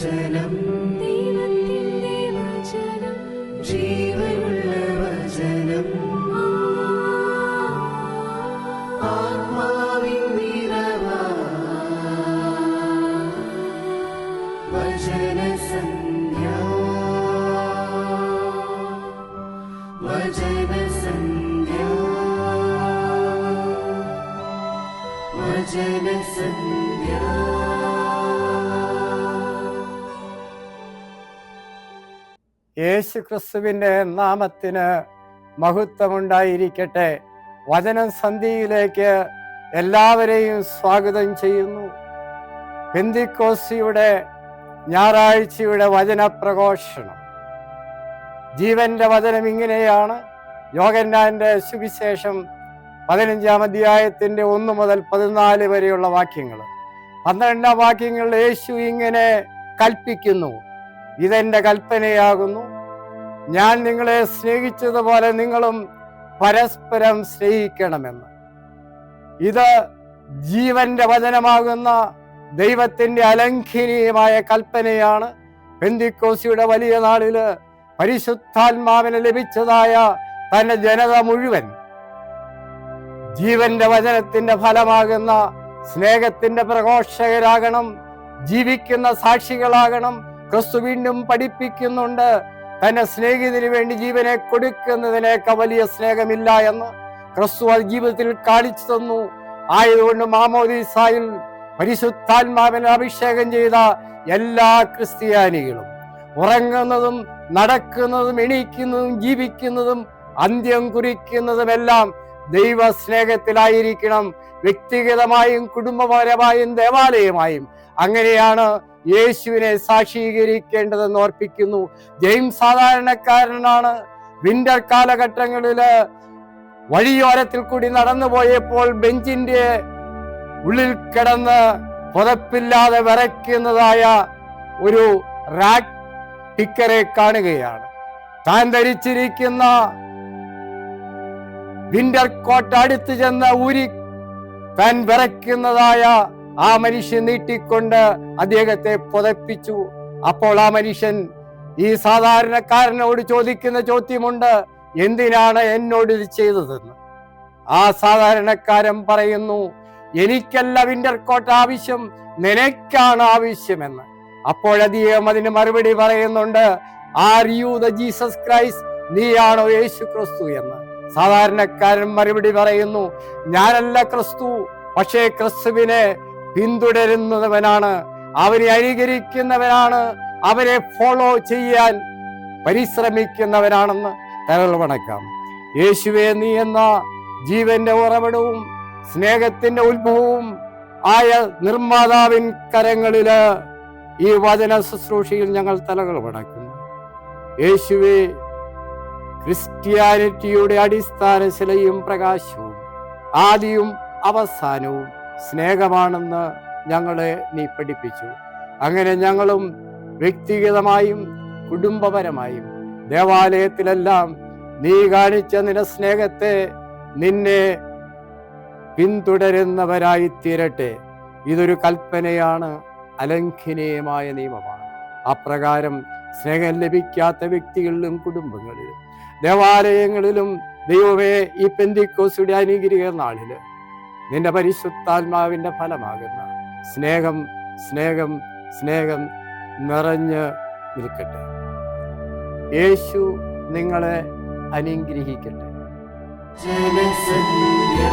വചനം. ദൈവത്തിന്റെ വചനം ജീവനുള്ള വചനം. നിറവാ. വചനസന്ധ്യ വചനസന്ധ്യ വചനസന്ധ്യ യേശു ക്രിസ്തുവിന്റെ നാമത്തിന് മഹത്വമുണ്ടായിരിക്കട്ടെ. വചനം സന്ധിയിലേക്ക് എല്ലാവരെയും സ്വാഗതം ചെയ്യുന്നു. പെന്തിക്കോസിയുടെ ഞായറാഴ്ചയുടെ വചനപ്രഘോഷണം. ജീവന്റെ വചനം ഇങ്ങനെയാണ്. യോഗന്നാന്റെ സുവിശേഷം പതിനഞ്ചാം അധ്യായത്തിന്റെ ഒന്ന് മുതൽ പതിനാല് വരെയുള്ള വാക്യങ്ങൾ. പന്ത്രണ്ടാം വാക്യങ്ങളിൽ യേശു ഇങ്ങനെ കൽപ്പിക്കുന്നു. ഇതെന്റെ കൽപ്പനയാകുന്നു. ഞാൻ നിങ്ങളെ സ്നേഹിച്ചതുപോലെ നിങ്ങളും പരസ്പരം സ്നേഹിക്കണമെന്ന്. ഇത് ജീവന്റെ വചനമാകുന്ന ദൈവത്തിന്റെ അലംഘനീയമായ കൽപ്പനയാണ്. പെന്തിക്കോസിയുടെ വലിയ നാളിൽ പരിശുദ്ധാത്മാവിന് ലഭിച്ചതായ തന്റെ ജനത മുഴുവൻ ജീവന്റെ വചനത്തിന്റെ ഫലമാകുന്ന സ്നേഹത്തിന്റെ പ്രഘോഷകരാകണം ജീവിക്കുന്ന സാക്ഷികളാകണം ക്രിസ്തു വീണ്ടും പഠിപ്പിക്കുന്നുണ്ട്. തന്നെ സ്നേഹിതന് വേണ്ടി ജീവനെ കൊടുക്കുന്നതിനേക്കാൾ വലിയ സ്നേഹമില്ല എന്ന് ക്രിസ്തു അത് ജീവിതത്തിൽ കാണിച്ചു തന്നു. ആയതുകൊണ്ട് മാമോദീസായിൽ പരിശുദ്ധാത്മാവിനെ അഭിഷേകം ചെയ്ത എല്ലാ ക്രിസ്ത്യാനികളും ഉറങ്ങുന്നതും നടക്കുന്നതും എണീക്കുന്നതും ജീവിക്കുന്നതും അന്ത്യം കുറിക്കുന്നതുമെല്ലാം ദൈവ സ്നേഹത്തിലായിരിക്കണം വ്യക്തിഗതമായും കുടുംബപരമായും ദേവാലയമായും. അങ്ങനെയാണ് യേശുവിനെ സാക്ഷീകരിക്കേണ്ടതെന്ന് ഓർപ്പിക്കുന്നു. ജെയിംസ് സാധാരണക്കാരനാണ്. വിന്റർ കാലഘട്ടങ്ങളിൽ വഴിയോരത്തിൽ കൂടി നടന്നു പോയപ്പോൾ ബെഞ്ചിന്റെ ഉള്ളിൽ കിടന്ന് പുതപ്പില്ലാതെ വിറയ്ക്കുന്നതായ ഒരു റാക്ക് ടിക്കറെ കാണുകയാണ്. താൻ ധരിച്ചിരിക്കുന്ന വിന്റർ കോട്ട് അടുത്ത് ചെന്ന് ഊരി താൻ വിറയ്ക്കുന്നതായ ആ മനുഷ്യൻ നീട്ടിക്കൊണ്ട് അദ്ദേഹത്തെ പുതപ്പിച്ചു. അപ്പോൾ ആ മനുഷ്യൻ ഈ സാധാരണക്കാരനോട് ചോദിക്കുന്ന ചോദ്യമുണ്ട് എന്തിനാണ് എന്നോട് ഇത് ചെയ്തതെന്ന്? ആ സാധാരണക്കാരൻ പറയുന്നു എനിക്കല്ല വിന്റർ കോട്ട് ആവശ്യം നിനക്കാണ് ആവശ്യമെന്ന്. അപ്പോഴധികം അതിന് മറുപടി പറയുന്നുണ്ട് are you the Jesus Christ? നീയാണോ യേശു ക്രിസ്തു? എന്ന്. സാധാരണക്കാരൻ മറുപടി പറയുന്നു ഞാനല്ല ക്രിസ്തു പക്ഷേ ക്രിസ്തുവിനെ പിന്തുടരുന്നവനാണ്. അവനെ അനുകരിക്കുന്നവനാണ്. അവരെ ഫോളോ ചെയ്യാൻ പരിശ്രമിക്കുന്നവനാണെന്ന് തരൾ വണക്കാം. യേശുവെ നീ എന്ന ജീവന്റെ ഉറവിടവും സ്നേഹത്തിന്റെ ഉത്ഭവവും ആയ നിർമ്മാതാവിൻ കരങ്ങളിൽ ഈ വചന ശുശ്രൂഷയിൽ ഞങ്ങൾ തലകൾ വണക്കുന്നു. യേശുവെ ക്രിസ്ത്യാനിറ്റിയുടെ അടിസ്ഥാന ശിലയും പ്രകാശവും ആദിയും അവസാനവും സ്നേഹമാണെന്ന് ഞങ്ങളെ നീ പഠിപ്പിച്ചു. അങ്ങനെ ഞങ്ങളും വ്യക്തിഗതമായും കുടുംബപരമായും ദേവാലയത്തിലെല്ലാം നീ കാണിച്ച നിന്റെ സ്നേഹത്തെ നിന്നെ പിന്തുടരുന്നവരായി തീരട്ടെ ഇതൊരു കൽപ്പനയാണ് അലംഘനീയമായ നിയമമാണ്. അപ്രകാരം സ്നേഹം ലഭിക്കാത്ത വ്യക്തികളിലും കുടുംബങ്ങളിലും ദേവാലയങ്ങളിലും ദൈവമേ ഈ പെന്തിക്കോസുടെ അനുഗ്രഹ നാളിൽ നിന്റെ പരിശുദ്ധാത്മാവിന്റെ ഫലമാകുന്ന സ്നേഹം സ്നേഹം സ്നേഹം നിറഞ്ഞ് നിൽക്കട്ടെ. യേശു നിങ്ങളെ അനുഗ്രഹിക്കട്ടെ. ജനസന്ധ്യ